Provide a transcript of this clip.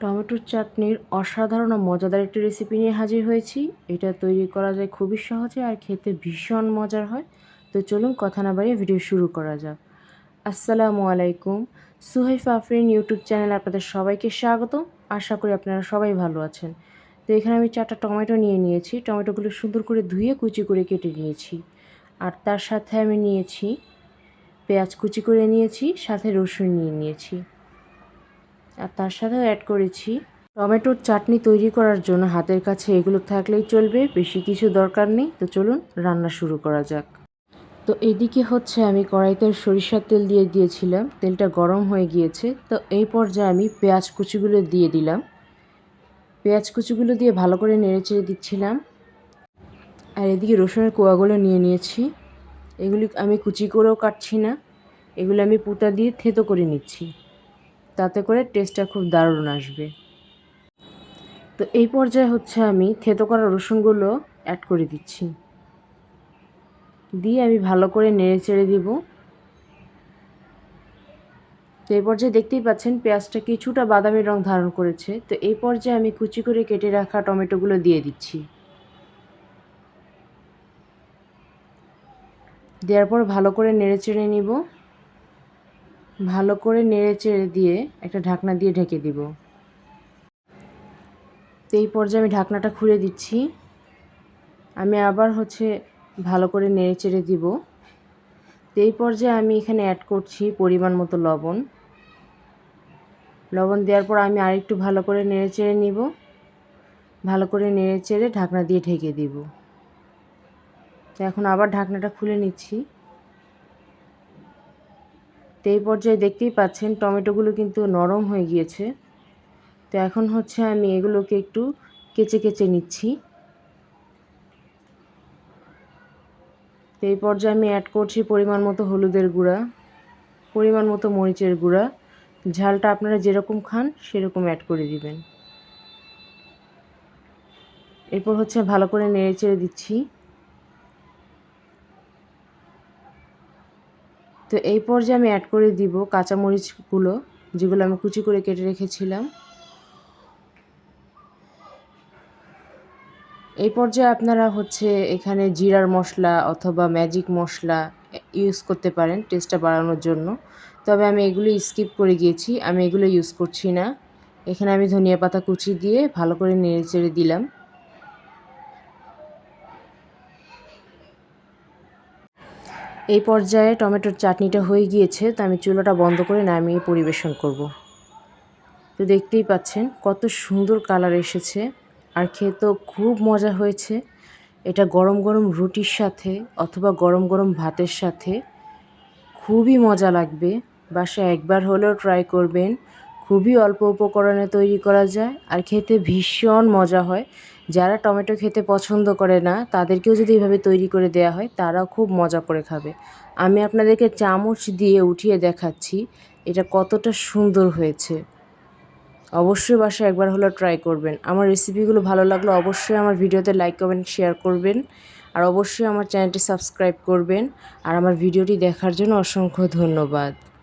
টমেটোর চাটনির অসাধারণ মজাদার একটি রেসিপি নিয়ে হাজির হয়েছি। এটা তৈরি করা যায় খুবই সহজে আর খেতে ভীষণ মজার হয়। তো চলুন কথা না বাড়িয়ে ভিডিও শুরু করা যাক। আসসালামু আলাইকুম। সুহাইফ আফরিন ইউটিউব চ্যানেল আপনাদের সবাইকে স্বাগত আশা করি আপনারা সবাই ভালো আছেন। তো এখানে আমি চারটা টমেটো নিয়ে নিয়েছি। টমেটোগুলো সুন্দর করে ধুয়ে কুচি করে কেটে নিয়েছি। আর তার সাথে আমি নিয়েছি পেঁয়াজ কুচি করে নিয়েছি, সাথে রসুন নিয়ে নিয়েছি। আর তার সাথেও অ্যাড করেছি। টমেটোর চাটনি তৈরি করার জন্য হাতের কাছে এগুলো থাকলেই চলবে, বেশি কিছু দরকার নেই। তো চলুন রান্না শুরু করা যাক। তো এদিকে হচ্ছে আমি কড়াইতে সরিষার তেল দিয়ে দিয়েছিলাম। তেলটা গরম হয়ে গিয়েছে। তো এই পর্যায়ে আমি পেঁয়াজ কুচিগুলো দিয়ে দিলাম। পেঁয়াজ কুচিগুলো দিয়ে ভালো করে নেড়ে চেড়ে দিচ্ছিলাম। আর এদিকে রসুনের কোয়াগুলো নিয়ে নিয়েছি। এগুলি আমি কুচি করেও কাটছি না। এগুলো আমি পুঁতা দিয়ে থেতো করে নিচ্ছি। তাতে করে টেস্টটা খুব দারুণ আসবে। তো এই পর্যায়ে হচ্ছে আমি থেতো করা রসুনগুলো অ্যাড করে দিচ্ছি। দিয়ে আমি ভালো করে নেড়ে চেড়ে দিব। তো এই পর্যায়ে দেখতেই পাচ্ছেন পেঁয়াজটা কিছুটা বাদামি রং ধারণ করেছে। তো এই পর্যায়ে আমি কুচি করে কেটে রাখা টমেটোগুলো দিয়ে দিচ্ছি। দেওয়ার পর ভালো করে নেড়ে চেড়ে নিব। ভালো করে নেড়ে চেড়ে দিয়ে একটা ঢাকনা দিয়ে ঢেকে দিব। তো এই পর্যায়ে আমি ঢাকনাটা খুলে দিচ্ছি। আমি আবার হচ্ছে ভালো করে নেড়ে চেড়ে দিব। তো এই পর্যায়ে আমি এখানে অ্যাড করছি পরিমাণ মতো লবণ। লবণ দেওয়ার পর আমি আরেকটু ভালো করে নেড়ে চেড়ে নিব। ভালো করে নেড়ে চেড়ে ঢাকনা দিয়ে ঢেকে দিব। তো এখন আবার ঢাকনাটা খুলে নিচ্ছি। তো এই পর্যায়ে দেখতেই পাচ্ছেন টমেটোগুলো কিন্তু নরম হয়ে গিয়েছে। তো এখন হচ্ছে আমি এগুলোকে একটু কেচে কেচে নিচ্ছি। তো এই পর্যায়ে আমি অ্যাড করছি পরিমাণ মতো হলুদের গুঁড়া, পরিমাণ মতো মরিচের গুঁড়া। ঝালটা আপনারা যেরকম খান সেরকম অ্যাড করে দিবেন। এরপর হচ্ছে ভালো করে নেড়ে চেড়ে দিচ্ছি। তো এই পর্যায়ে আমি অ্যাড করে দিব কাঁচামরিচগুলো, যেগুলো আমি কুচি করে কেটে রেখেছিলাম। এই পর্যায়ে আপনারা হচ্ছে এখানে জিরার মশলা অথবা ম্যাজিক মশলা ইউজ করতে পারেন টেস্টটা বাড়ানোর জন্য। তবে আমি এগুলো স্কিপ করে গিয়েছি, আমি এগুলো ইউজ করছি না। এখানে আমি ধনিয়া পাতা কুচি দিয়ে ভালো করে নেড়ে চেড়ে দিলাম। এই পর্যায়ে টমেটোর চাটনিটা হয়ে গিয়েছে, তো আমি চুলাটা বন্ধ করে নামিয়ে পরিবেশন করব। তো দেখতেই পাচ্ছেন কত সুন্দর কালার এসেছে, আর খেতেও খুব মজা হয়েছে। এটা গরম গরম রুটির সাথে অথবা গরম গরম ভাতের সাথে খুবই মজা লাগবে। বাসায় একবার হলেও ট্রাই করবেন, খুবই অল্প উপকরণে তৈরি করা যায়, আর খেতে ভীষণ মজা হয়। যারা টমেটো খেতে পছন্দ করে না, তাদেরকেও যদি এভাবে তৈরি করে দেওয়া হয়, তারাও খুব মজা করে খাবে। আমি আপনাদেরকে চামচ দিয়ে উঠিয়ে দেখাচ্ছি, এটা কতটা সুন্দর হয়েছে। অবশ্যই বাসায় একবার হলো ট্রাই করবেন। আমার রেসিপিগুলো ভালো লাগলে অবশ্যই আমার ভিডিওতে লাইক কমেন্ট শেয়ার করবেন। আর অবশ্যই আমার চ্যানেলটি সাবস্ক্রাইব করবেন। আর আমার ভিডিওটি দেখার জন্য অসংখ্য ধন্যবাদ।